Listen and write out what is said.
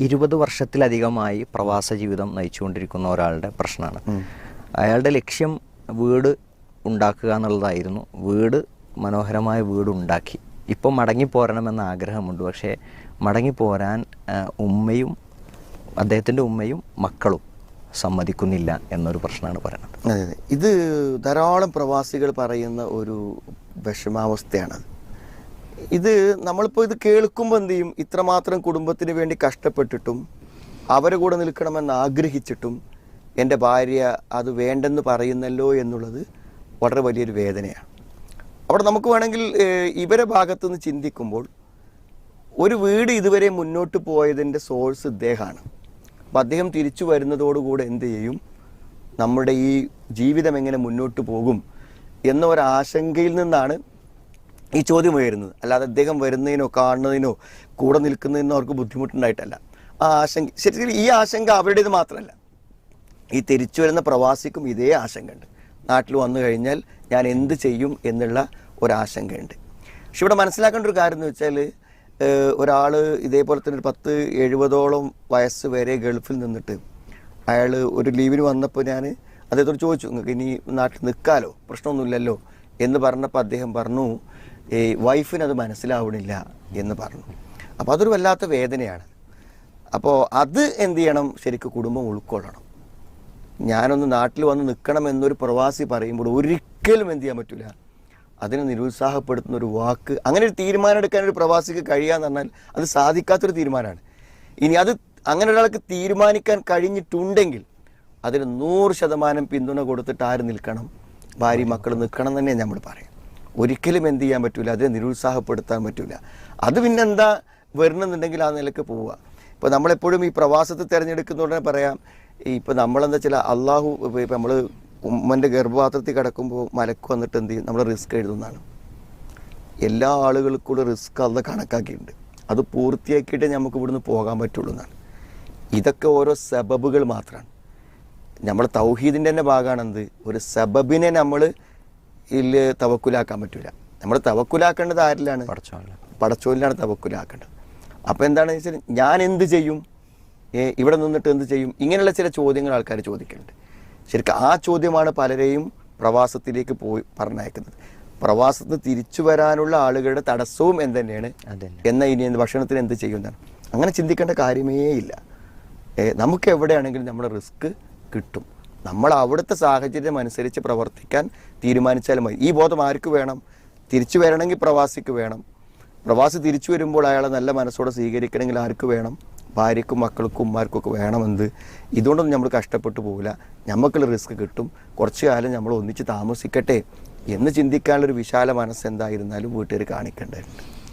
ഇരുപത് വർഷത്തിലധികമായി പ്രവാസ ജീവിതം നയിച്ചുകൊണ്ടിരിക്കുന്ന ഒരാളുടെ പ്രശ്നമാണ്. അയാളുടെ ലക്ഷ്യം വീട് ഉണ്ടാക്കുക എന്നുള്ളതായിരുന്നു. വീട് മനോഹരമായ വീട് ഉണ്ടാക്കി ഇപ്പം മടങ്ങിപ്പോരണമെന്ന ആഗ്രഹമുണ്ട്. പക്ഷേ മടങ്ങിപ്പോരാൻ ഉമ്മയും അദ്ദേഹത്തിന്റെ ഉമ്മയും മക്കളും സമ്മതിക്കുന്നില്ല എന്നൊരു പ്രശ്നമാണ് പറയുന്നത്. അതെ അതെ. ഇത് ധാരാളം പ്രവാസികൾ പറയുന്ന ഒരു വിഷമാവസ്ഥയാണ് ഇത് നമ്മളിപ്പോൾ ഇത് കേൾക്കുമ്പോൾ എന്ത് ചെയ്യും? ഇത്രമാത്രം കുടുംബത്തിന് വേണ്ടി കഷ്ടപ്പെട്ടിട്ടും അവരെ കൂടെ നിൽക്കണമെന്ന് ആഗ്രഹിച്ചിട്ടും എന്റെ ഭാര്യ അത് വേണ്ടെന്ന് പറയുന്നല്ലോ എന്നുള്ളത് വളരെ വലിയൊരു വേദനയാണ്. അവിടെ നമുക്ക് വേണമെങ്കിൽ ഇവരെ ഭാഗത്തു നിന്ന് ചിന്തിക്കുമ്പോൾ ഒരു വീട് ഇതുവരെ മുന്നോട്ട് പോയതിന്റെ സോഴ്സ് ഇദ്ദേഹമാണ്. അപ്പം അദ്ദേഹം തിരിച്ചു വരുന്നതോടുകൂടെ എന്ത് ചെയ്യും? നമ്മുടെ ഈ ജീവിതം എങ്ങനെ മുന്നോട്ട് പോകും എന്ന ഒരു ആശങ്കയിൽ നിന്നാണ് ഈ ചോദ്യം ഉയരുന്നത്. അല്ലാതെ അദ്ദേഹം വരുന്നതിനോ കാണുന്നതിനോ കൂടെ നിൽക്കുന്നതിനോ അവർക്ക് ബുദ്ധിമുട്ടുണ്ടായിട്ടല്ല. ആ ആശങ്ക ശരിക്കും ഈ ആശങ്ക അവരുടേത് മാത്രമല്ല. ഈ തിരിച്ചു വരുന്ന പ്രവാസിക്കും ഇതേ ആശങ്കയുണ്ട്. നാട്ടിൽ വന്നു കഴിഞ്ഞാൽ ഞാൻ എന്ത് ചെയ്യും എന്നുള്ള ഒരാശങ്കയുണ്ട്. പക്ഷെ ഇവിടെ മനസ്സിലാക്കേണ്ട ഒരു കാര്യം എന്ന് വെച്ചാൽ ഒരാൾ ഇതേപോലെ തന്നെ ഒരു പത്ത് എഴുപതോളം വയസ്സ് വരെ ഗൾഫിൽ നിന്നിട്ട് അയാൾ ഒരു ലീവിന് വന്നപ്പോൾ ഞാൻ അദ്ദേഹത്തോട് ചോദിച്ചു നിങ്ങൾക്ക് ഇനി നാട്ടിൽ നിൽക്കാലോ? പ്രശ്നമൊന്നുമില്ലല്ലോ? എന്ന് പറഞ്ഞപ്പോൾ അദ്ദേഹം പറഞ്ഞു ഈ വൈഫിന് അത് മനസ്സിലാവണില്ല എന്ന് പറഞ്ഞു. അപ്പോൾ അതൊരു വല്ലാത്ത വേദനയാണ്. അപ്പോൾ അത് എന്ത് ചെയ്യണം? ശരിക്കും കുടുംബം ഉൾക്കൊള്ളണം. ഞാനൊന്ന് നാട്ടിൽ വന്ന് നിൽക്കണം എന്നൊരു പ്രവാസി പറയുമ്പോൾ ഒരിക്കലും എന്ത് ചെയ്യാൻ പറ്റില്ല അതിനെ നിരുത്സാഹപ്പെടുത്തുന്ന ഒരു വാക്ക് അങ്ങനെ ഒരു തീരുമാനം എടുക്കാൻ ഒരു പ്രവാസിക്ക് കഴിയാന്ന് പറഞ്ഞാൽ അത് സാധിക്കാത്തൊരു തീരുമാനമാണ്. ഇനി അത് അങ്ങനെ ഒരാൾക്ക് തീരുമാനിക്കാൻ കഴിഞ്ഞിട്ടുണ്ടെങ്കിൽ അതിന് നൂറ് ശതമാനം പിന്തുണ കൊടുത്തിട്ട് ആര് നിൽക്കണം? ഭാര്യ മക്കൾ നിൽക്കണം തന്നെ നമ്മൾ പറയാം ഒരിക്കലും എന്ത് ചെയ്യാൻ പറ്റില്ല അതിനെ നിരുത്സാഹപ്പെടുത്താൻ പറ്റില്ല അത് പിന്നെന്താ വരണമെന്നുണ്ടെങ്കിൽ ആ നിലയ്ക്ക് പോവുക. ഇപ്പോൾ നമ്മളെപ്പോഴും ഈ പ്രവാസത്തെ തിരഞ്ഞെടുക്കുന്ന ഉടനെ പറയാം ഇപ്പോൾ നമ്മളെന്താ വെച്ചാൽ അള്ളാഹു ഇപ്പം നമ്മൾ ഉമ്മന്റെ ഗർഭപാത്രത്തിൽ കിടക്കുമ്പോൾ മലക്ക് വന്നിട്ട് എന്ത് ചെയ്യും? നമ്മൾ റിസ്ക് എഴുതുന്നതാണ്. എല്ലാ ആളുകൾക്കും റിസ്ക് അത് കണക്കാക്കിയിട്ടുണ്ട്. അത് പൂർത്തിയാക്കിയിട്ടേ നമുക്ക് ഇവിടുന്ന് പോകാൻ പറ്റുള്ളൂ എന്നാണ്. ഇതൊക്കെ ഓരോ സബബുകൾ മാത്രമാണ്. നമ്മൾ തൗഹീദിന്റെ തന്നെ ഭാഗമാണെന്ത്? ഒരു സബബിനെ നമ്മൾ ഇതിൽ തവക്കുലാക്കാൻ പറ്റില്ല നമ്മൾ തവക്കുലാക്കേണ്ടത് ആരിലാണ്? പടച്ചോലിലാണ് തവക്കുലാക്കേണ്ടത്. അപ്പോൾ എന്താണെന്ന് വെച്ചാൽ ഞാൻ എന്ത് ചെയ്യും ഇവിടെ നിന്നിട്ട് എന്ത് ചെയ്യും? ഇങ്ങനെയുള്ള ചില ചോദ്യങ്ങൾ ആൾക്കാർ ചോദിക്കുന്നുണ്ട് ശരിക്കും ആ ചോദ്യമാണ് പലരെയും പ്രവാസത്തിലേക്ക് പോയി പറഞ്ഞയക്കുന്നത്. പ്രവാസത്തിന് തിരിച്ചു വരാനുള്ള ആളുകളുടെ തടസ്സവും എന്ത് തന്നെയാണ് അതന്നെ. എന്നാൽ ഇനി എന്ത് ഭക്ഷണത്തിന് എന്ത് ചെയ്യുന്നതാണ് അങ്ങനെ ചിന്തിക്കേണ്ട കാര്യമേ ഇല്ല നമുക്ക് എവിടെയാണെങ്കിലും നമ്മുടെ റിസ്ക് കിട്ടും. നമ്മൾ അവിടുത്തെ സാഹചര്യം അനുസരിച്ച് പ്രവർത്തിക്കാൻ തീരുമാനിച്ചാൽ മതി. ഈ ബോധം ആർക്ക് വേണം? തിരിച്ചു വരണമെങ്കിൽ പ്രവാസിക്ക് വേണം. പ്രവാസി തിരിച്ചു വരുമ്പോൾ അയാളെ നല്ല മനസ്സോടെ സ്വീകരിക്കണമെങ്കിൽ ആർക്ക് വേണം? ഭാര്യക്കും മക്കൾക്കും ഉമ്മാർക്കൊക്കെ വേണമെന്ത്? ഇതുകൊണ്ടൊന്നും നമ്മൾ കഷ്ടപ്പെട്ടു പോകില്ല നമുക്കുള്ള റിസ്ക് കിട്ടും. കുറച്ചു കാലം നമ്മൾ ഒന്നിച്ച് താമസിക്കട്ടെ എന്ന് ചിന്തിക്കാനുള്ളൊരു വിശാല മനസ്സ് എന്തായിരുന്നാലും വീട്ടുകാർ കാണിക്കേണ്ടതുണ്ട്.